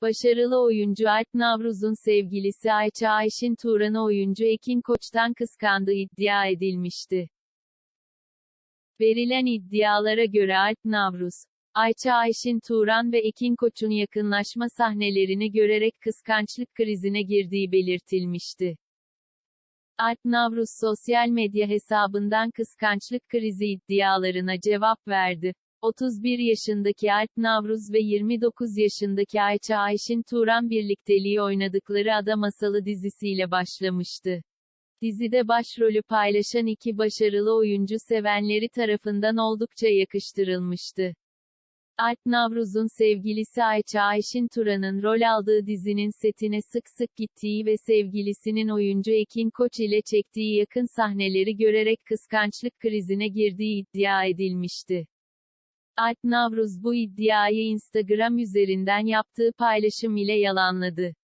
Başarılı oyuncu Alp Navruz'un sevgilisi Ayça Ayşin Turan'ı oyuncu Ekin Koç'tan kıskandığı iddia edilmişti. Verilen iddialara göre Alp Navruz, Ayça Ayşin Turan ve Ekin Koç'un yakınlaşma sahnelerini görerek kıskançlık krizine girdiği belirtilmişti. Alp Navruz sosyal medya hesabından kıskançlık krizi iddialarına cevap verdi. 31 yaşındaki Alp Navruz ve 29 yaşındaki Ayça Ayşin Turan birlikteliği oynadıkları Ada Masalı dizisiyle başlamıştı. Dizide başrolü paylaşan iki başarılı oyuncu sevenleri tarafından oldukça yakıştırılmıştı. Alp Navruz'un sevgilisi Ayça Ayşin Turan'ın rol aldığı dizinin setine sık sık gittiği ve sevgilisinin oyuncu Ekin Koç ile çektiği yakın sahneleri görerek kıskançlık krizine girdiği iddia edilmişti. Alp Navruz bu iddiayı Instagram üzerinden yaptığı paylaşım ile yalanladı.